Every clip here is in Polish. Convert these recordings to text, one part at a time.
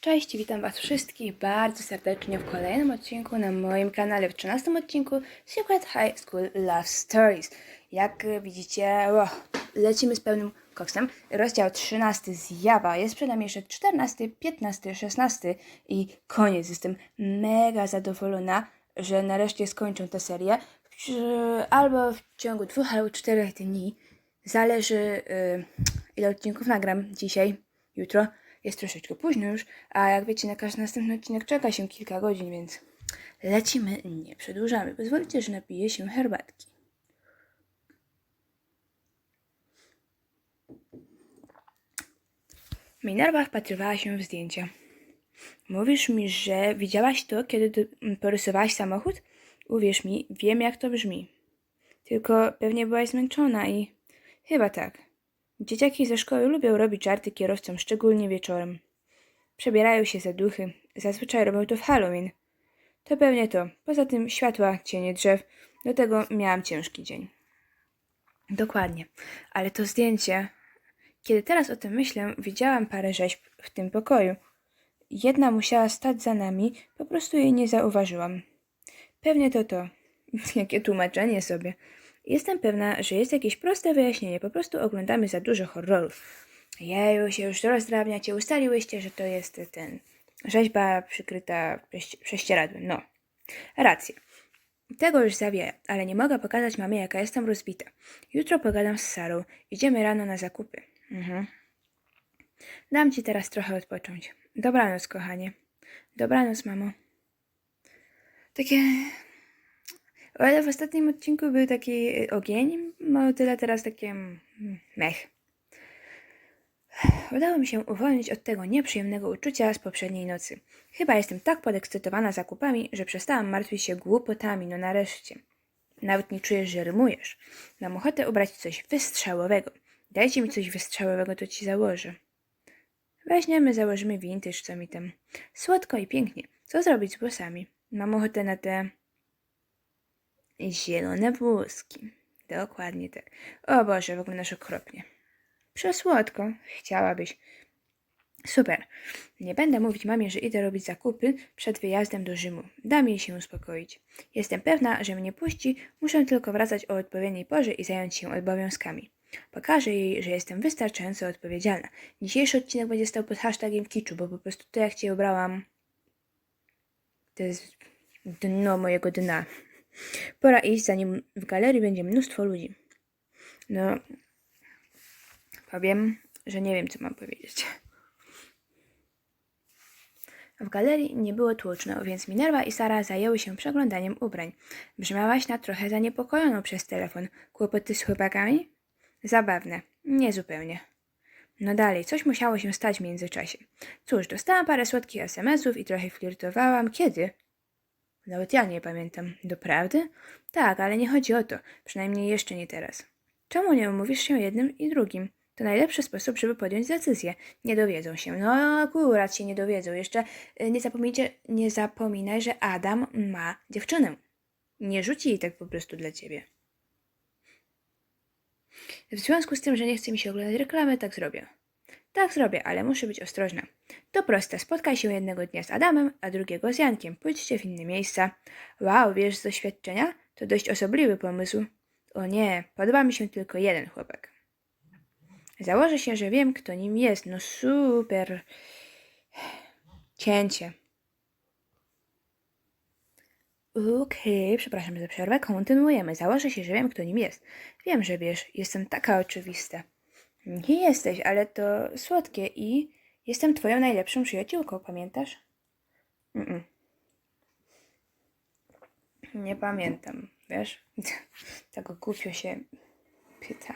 Cześć, witam Was wszystkich bardzo serdecznie w kolejnym odcinku na moim kanale, w 13 odcinku Secret High School Love Stories. Jak widzicie, lecimy z pełnym koksem. Rozdział 13 zjawa, jest przed nami jeszcze 14, 15, 16 i koniec. Jestem mega zadowolona, że nareszcie skończą tę serię. Albo w ciągu dwóch albo czterech dni. Zależy y, ile odcinków nagram dzisiaj, jutro. Jest troszeczkę późno już, a jak wiecie, na każdy następny odcinek czeka się kilka godzin, więc lecimy, nie przedłużamy. Pozwólcie, że napiję się herbatki. Minerva wpatrywała się w zdjęcia. Mówisz mi, że widziałaś to, kiedy porysowałaś samochód? Uwierz mi, wiem jak to brzmi. Tylko pewnie byłaś zmęczona i... Chyba tak. Dzieciaki ze szkoły lubią robić żarty kierowcom, szczególnie wieczorem. Przebierają się za duchy. Zazwyczaj robią to w Halloween. To pewnie to. Poza tym światła, cienie drzew. Do tego miałam ciężki dzień. Dokładnie. Ale to zdjęcie... Kiedy teraz o tym myślę, widziałam parę rzeźb w tym pokoju. Jedna musiała stać za nami, po prostu jej nie zauważyłam. Pewnie to to. Jakie tłumaczenie sobie. Jestem pewna, że jest jakieś proste wyjaśnienie. Po prostu oglądamy za dużo horrorów. Jeju, się już rozdrabniacie. Ustaliłyście, że to jest ten... Rzeźba przykryta prześci- prześcieradłem. No. Rację. Tego już zawieja, ale nie mogę pokazać mamie, jaka jestem rozbita. Jutro pogadam z Sarą. Idziemy rano na zakupy. Mhm. Dam ci teraz trochę odpocząć. Dobranoc, kochanie. Dobranoc, mamo. Takie... O ile w ostatnim odcinku był taki y, ogień, no tyle teraz takie mm, mech. Udało mi się uwolnić od tego nieprzyjemnego uczucia z poprzedniej nocy. Chyba jestem tak podekscytowana zakupami, że przestałam martwić się głupotami, no nareszcie. Nawet nie czujesz, że rymujesz. Mam ochotę ubrać coś wystrzałowego. Dajcie mi coś wystrzałowego, to ci założę. Weźmiemy, założymy vintage, co mi tam. Słodko i pięknie. Co zrobić z włosami? Mam ochotę na te zielone włoski. Dokładnie tak. O Boże, wyglądasz okropnie. Przesłodko. Chciałabyś. Super. Nie będę mówić mamie, że idę robić zakupy przed wyjazdem do Rzymu. Dam jej się uspokoić. Jestem pewna, że mnie puści, muszę tylko wracać o odpowiedniej porze i zająć się obowiązkami. Pokażę jej, że jestem wystarczająco odpowiedzialna. Dzisiejszy odcinek będzie stał pod hashtagiem kiczu, bo po prostu to jak cię ubrałam, to jest dno mojego dna. Pora iść, zanim w galerii będzie mnóstwo ludzi. No, powiem, że nie wiem, co mam powiedzieć. W galerii nie było tłoczno, więc Minerva i Sara zajęły się przeglądaniem ubrań. Brzmiałaś na trochę zaniepokojoną przez telefon. Kłopoty z chłopakami? Zabawne. Nie zupełnie. No dalej, coś musiało się stać w międzyczasie. Cóż, dostałam parę słodkich SMS-ów i trochę flirtowałam. Kiedy? Nawet ja nie pamiętam. Doprawdy? Tak, ale nie chodzi o to. Przynajmniej jeszcze nie teraz. Czemu nie umówisz się jednym i drugim? To najlepszy sposób, żeby podjąć decyzję. Nie dowiedzą się. No akurat się nie dowiedzą. Jeszcze y, nie zapomnijcie, nie zapominaj, że Adam ma dziewczynę. Nie rzuci jej tak po prostu dla ciebie. W związku z tym, że nie chce mi się oglądać reklamy, tak zrobię. Tak zrobię, ale muszę być ostrożna. To proste, spotkaj się jednego dnia z Adamem, a drugiego z Jankiem. Pójdźcie w inne miejsca. Wow, wiesz z doświadczenia? To dość osobliwy pomysł. O nie, podoba mi się tylko jeden chłopak. Założę się, że wiem, kto nim jest. No super. Cięcie. Okej, przepraszam za przerwę. Kontynuujemy. Założę się, że wiem, kto nim jest. Wiem, że wiesz, jestem taka oczywista. Nie jesteś, ale to słodkie i jestem twoją najlepszą przyjaciółką, pamiętasz? Mm-mm. Nie pamiętam, wiesz? Tak głupio się pyta.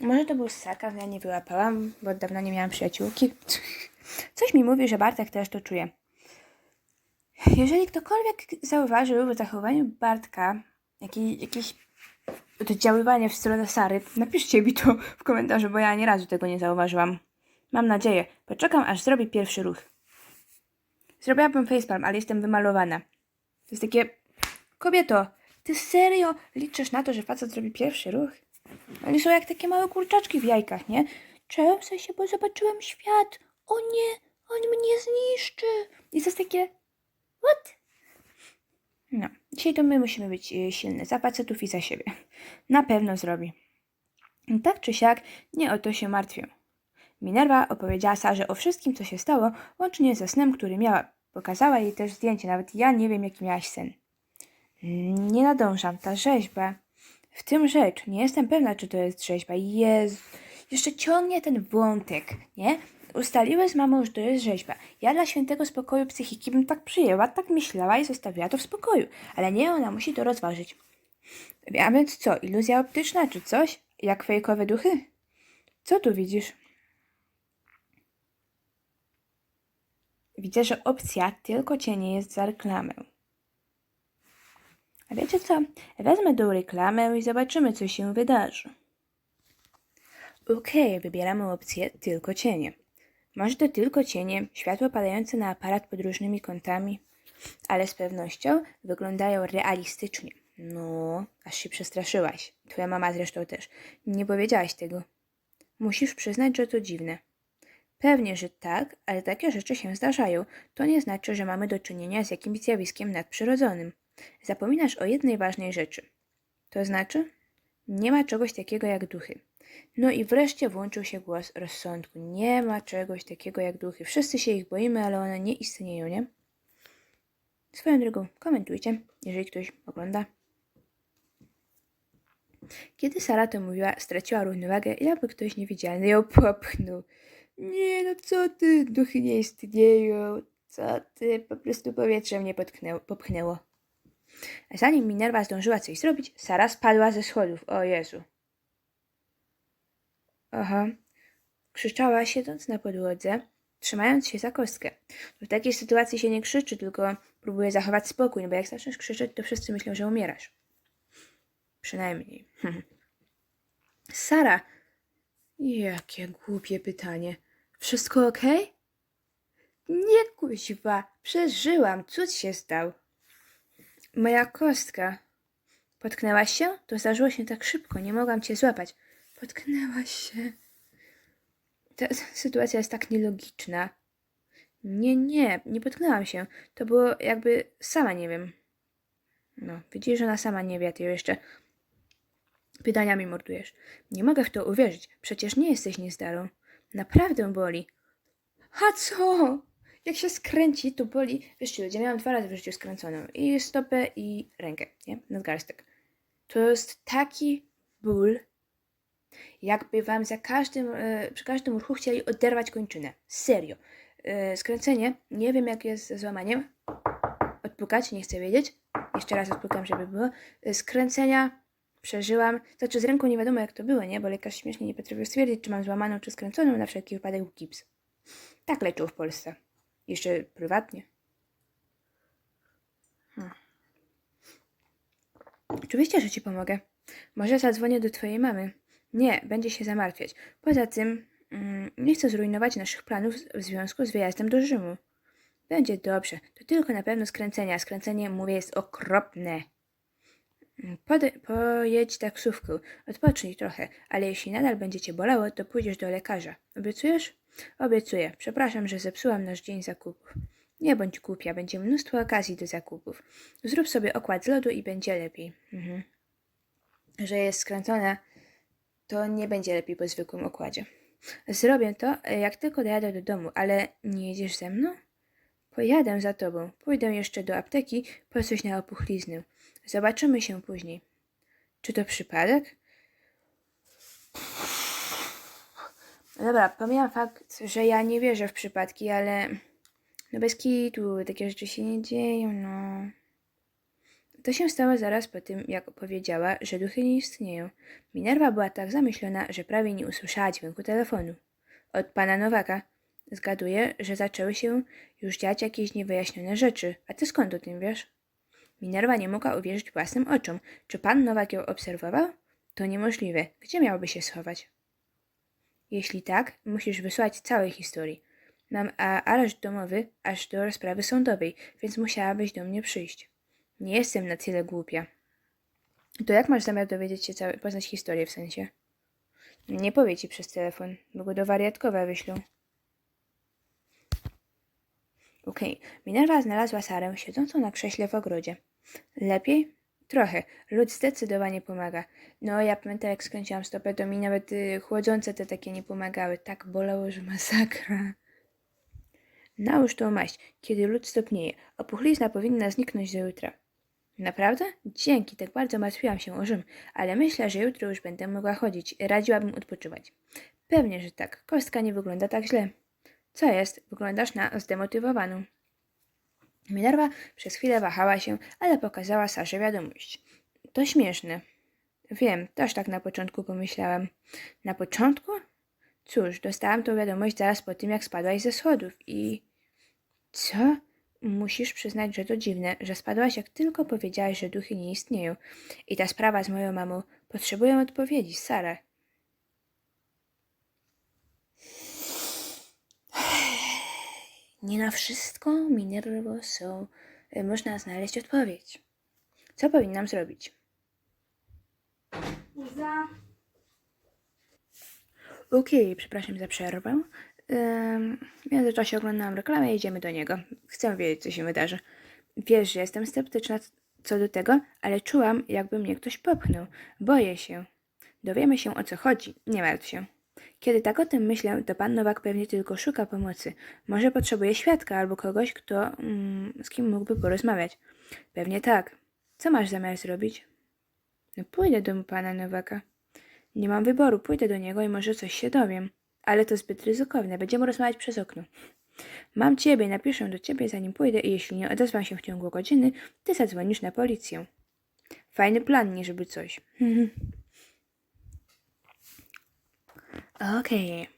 Może to był sarkazm, ja nie wyłapałam, bo od dawna nie miałam przyjaciółki. Coś mi mówi, że Bartek też to czuje. Jeżeli ktokolwiek zauważył w zachowaniu Bartka jakieś, jakieś oddziaływanie w stronę Sary, napiszcie mi to w komentarzu, bo ja ani razu tego nie zauważyłam. Mam nadzieję. Poczekam, aż zrobi pierwszy ruch. Zrobiłabym facepalm, ale jestem wymalowana. To jest takie... Kobieto, ty serio liczysz na to, że facet zrobi pierwszy ruch? Oni są jak takie małe kurczaczki w jajkach, nie? Trzęsę się, bo zobaczyłem świat. O nie, On mnie zniszczy. I to jest takie, what? No, dzisiaj to my musimy być y, silne, za facetów i za siebie. Na pewno zrobi. Tak czy siak, nie o to się martwię. Minerva opowiedziała Sarze o wszystkim, co się stało, łącznie ze snem, który miała. Pokazała jej też zdjęcie, nawet ja nie wiem, jaki miałaś sen. Nie nadążam, ta rzeźba. W tym rzecz, nie jestem pewna, czy to jest rzeźba. Jezu, jeszcze ciągnie ten wątek, nie? Ustaliły z mamą, że to jest rzeźba. Ja dla świętego spokoju psychiki bym tak przyjęła, tak myślała i zostawiła to w spokoju. Ale nie, ona musi to rozważyć. A więc co, iluzja optyczna czy coś? Jak fejkowe duchy? Co tu widzisz? Widzę, że opcja tylko cienie jest za reklamę. A wiecie co? Wezmę tą reklamę i zobaczymy, co się wydarzy. Okej, wybieramy opcję tylko cienie. Może to tylko cienie, światło padające na aparat pod różnymi kątami, ale z pewnością wyglądają realistycznie. No, aż się przestraszyłaś. Twoja mama zresztą też. Nie powiedziałaś tego. Musisz przyznać, że to dziwne. Pewnie, że tak, ale takie rzeczy się zdarzają. To nie znaczy, że mamy do czynienia z jakimś zjawiskiem nadprzyrodzonym. Zapominasz o jednej ważnej rzeczy. To znaczy? Nie ma czegoś takiego jak duchy. No i wreszcie włączył się głos rozsądku. Nie ma czegoś takiego jak duchy. Wszyscy się ich boimy, ale one nie istnieją, nie? Swoją drogą, komentujcie, jeżeli ktoś ogląda. Kiedy Sara to mówiła, straciła równowagę, jakby ktoś niewidzialny ją popchnął. Nie, no co ty, duchy nie istnieją. Co ty, po prostu powietrze mnie popchnęło. A zanim Minerva zdążyła coś zrobić, Sara spadła ze schodów. O Jezu. Aha. Krzyczała siedząc na podłodze, trzymając się za kostkę. W takiej sytuacji się nie krzyczy, tylko próbuje zachować spokój, no bo jak zaczniesz krzyczeć, to wszyscy myślą, że umierasz. Przynajmniej. Sara! Jakie głupie pytanie. Wszystko ok? Nie kuźwa, przeżyłam. Cud się stał. Moja kostka. Potknęłaś się? To zdarzyło się tak szybko, nie mogłam cię złapać. Potknęłaś się. Ta sytuacja jest tak nielogiczna. Nie, nie, nie potknęłam się. To było jakby sama nie wiem. No, widzisz, że ona sama nie wie, ty ją jeszcze pytaniami mordujesz. Nie mogę w to uwierzyć. Przecież nie jesteś niezdarą. Naprawdę boli. A co? Jak się skręci, to boli. Wiesz, ludzie, miałam dwa razy w życiu skręconą. I stopę, i rękę, nie? Nadgarstek. To jest taki ból, jakby wam za każdym, e, przy każdym ruchu chcieli oderwać kończynę. Serio. E, skręcenie, nie wiem jak jest ze złamaniem. Odpukać, nie chcę wiedzieć. Jeszcze raz odpukam, żeby było. E, skręcenia przeżyłam. Znaczy z ręką nie wiadomo jak to było, nie? Bo lekarz śmiesznie nie potrafił stwierdzić, czy mam złamaną, czy skręconą. Na wszelki wypadek gips. Tak leczył w Polsce. Jeszcze prywatnie. Hmm. Oczywiście, że ci pomogę. Może zadzwonię do twojej mamy. Nie, będzie się zamartwiać. Poza tym, mm, nie chcę zrujnować naszych planów w związku z wyjazdem do Rzymu. Będzie dobrze. To tylko na pewno skręcenia. Skręcenie, mówię, jest okropne. Mm, Pode, pojedź taksówką. Odpocznij trochę, ale jeśli nadal będzie cię bolało, to pójdziesz do lekarza. Obiecujesz? Obiecuję. Przepraszam, że zepsułam nasz dzień zakupów. Nie bądź głupia, będzie mnóstwo okazji do zakupów. Zrób sobie okład z lodu i będzie lepiej. Mhm. Że jest skręcona, to nie będzie lepiej po zwykłym okładzie. Zrobię to, e, jak tylko dojadę do domu, ale nie jedziesz ze mną? Pojadę za tobą. Pójdę jeszcze do apteki po coś na opuchliznę. Zobaczymy się później. Czy to przypadek? Dobra, pomijam fakt, że ja nie wierzę w przypadki, ale no bez kitu, takie rzeczy się nie dzieją, no. To się stało zaraz po tym, jak opowiedziała, że duchy nie istnieją. Minerva była tak zamyślona, że prawie nie usłyszała dźwięku telefonu. Od pana Nowaka. Zgaduję, że zaczęły się już dziać jakieś niewyjaśnione rzeczy. A ty skąd o tym wiesz? Minerva nie mogła uwierzyć własnym oczom. Czy pan Nowak ją obserwował? To niemożliwe. Gdzie miałby się schować? Jeśli tak, musisz wysłać całej historii. Mam areszt domowy aż do rozprawy sądowej, więc musiałabyś do mnie przyjść. Nie jestem na tyle głupia. To jak masz zamiar dowiedzieć się całej, poznać historię w sensie? Nie powie ci przez telefon, bo go do wariatkowa wyślą. Okej, Minerva znalazła Sarę siedzącą na krześle w ogrodzie. Lepiej? Trochę. Lód zdecydowanie pomaga. No, ja pamiętam, jak skręciłam stopę, to mi nawet y, chłodzące te takie nie pomagały. Tak bolało, że masakra. Nałóż tą maść, kiedy lód stopnieje. Opuchlizna powinna zniknąć do jutra. Naprawdę? Dzięki, tak bardzo martwiłam się o Rzym, ale myślę, że jutro już będę mogła chodzić. Radziłabym odpoczywać. Pewnie, że tak. Kostka nie wygląda tak źle. Co jest? Wyglądasz na zdemotywowaną. Minerva przez chwilę wahała się, ale pokazała Sarze wiadomość. To śmieszne. Wiem, też tak na początku pomyślałam. Na początku? Cóż, dostałam tą wiadomość zaraz po tym, jak spadłaś ze schodów i... Co? Musisz przyznać, że to dziwne, że spadłaś, jak tylko powiedziałaś, że duchy nie istnieją. I ta sprawa z moją mamą potrzebuję odpowiedzi, Sara. Nie na wszystko, Minervo, są, y, można znaleźć odpowiedź. Co powinnam zrobić? Za... Okej, przepraszam za przerwę. Ym, w międzyczasie oglądałam reklamę i idziemy do niego. Chcę wiedzieć, co się wydarzy. Wiesz, że jestem sceptyczna co do tego, ale czułam, jakby mnie ktoś popchnął. Boję się. Dowiemy się, o co chodzi. Nie martw się. Kiedy tak o tym myślę, to pan Nowak pewnie tylko szuka pomocy. Może potrzebuje świadka albo kogoś, kto mm, z kim mógłby porozmawiać. Pewnie tak. Co masz zamiar zrobić? No pójdę do pana Nowaka. Nie mam wyboru, pójdę do niego i może coś się dowiem. Ale to zbyt ryzykowne, będziemy rozmawiać przez okno. Mam ciebie, napiszę do ciebie zanim pójdę i jeśli nie odezwam się w ciągu godziny, ty zadzwonisz na policję. Fajny plan, nie żeby coś. Okej.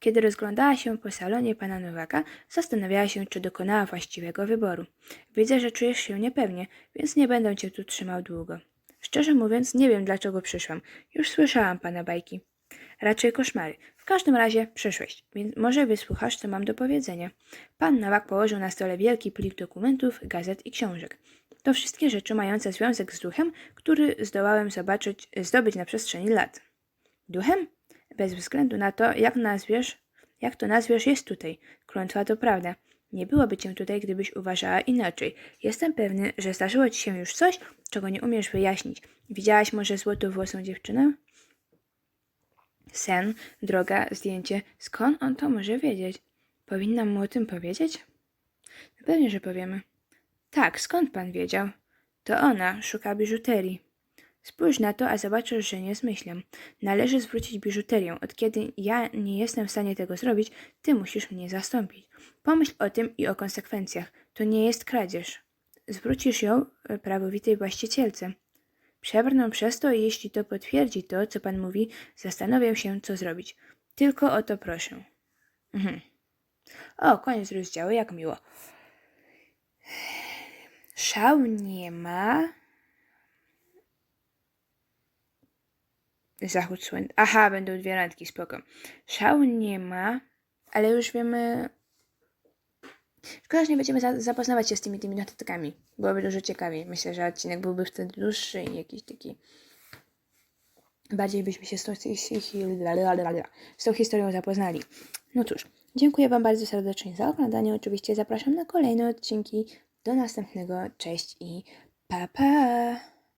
Kiedy rozglądała się po salonie pana Nowaka, zastanawiała się, czy dokonała właściwego wyboru. Widzę, że czujesz się niepewnie, więc nie będę cię tu trzymał długo. Szczerze mówiąc, nie wiem, dlaczego przyszłam. Już słyszałam pana bajki. Raczej koszmary. W każdym razie przyszłeś, więc może wysłuchasz, co mam do powiedzenia. Pan Nowak położył na stole wielki plik dokumentów, gazet i książek. To wszystkie rzeczy mające związek z duchem, który zdołałem zobaczyć, zdobyć na przestrzeni lat. Duchem? Bez względu na to, jak nazwiesz, jak to nazwiesz, jest tutaj. Klątwa to prawda. Nie byłoby cię tutaj, gdybyś uważała inaczej. Jestem pewny, że zdarzyło ci się już coś, czego nie umiesz wyjaśnić. Widziałaś może złotowłosą dziewczynę? Sen, droga, zdjęcie. Skąd on to może wiedzieć? Powinnam mu o tym powiedzieć? No Pewnie, że powiemy. Tak, skąd pan wiedział? To ona szuka biżuterii. Spójrz na to, a zobaczysz, że nie zmyślam. Należy zwrócić biżuterię. Od kiedy ja nie jestem w stanie tego zrobić, ty musisz mnie zastąpić. Pomyśl o tym i o konsekwencjach. To nie jest kradzież. Zwrócisz ją e, prawowitej właścicielce. Przebrną przez to i jeśli to potwierdzi to, co pan mówi, zastanowię się, co zrobić. Tylko o to proszę. Mhm. O, koniec rozdziału, jak miło. Szał nie ma. Zachód słońca. Aha, będą dwie randki, spoko. Szału nie ma, ale już wiemy... Szkoda, że nie będziemy za zapoznawać się z tymi tymi notatkami. Byłoby dużo ciekawiej. Myślę, że odcinek byłby wtedy dłuższy i jakiś taki... Bardziej byśmy się z tą, z tą historią zapoznali. No cóż, dziękuję Wam bardzo serdecznie za oglądanie. Oczywiście zapraszam na kolejne odcinki. Do następnego. Cześć i pa pa!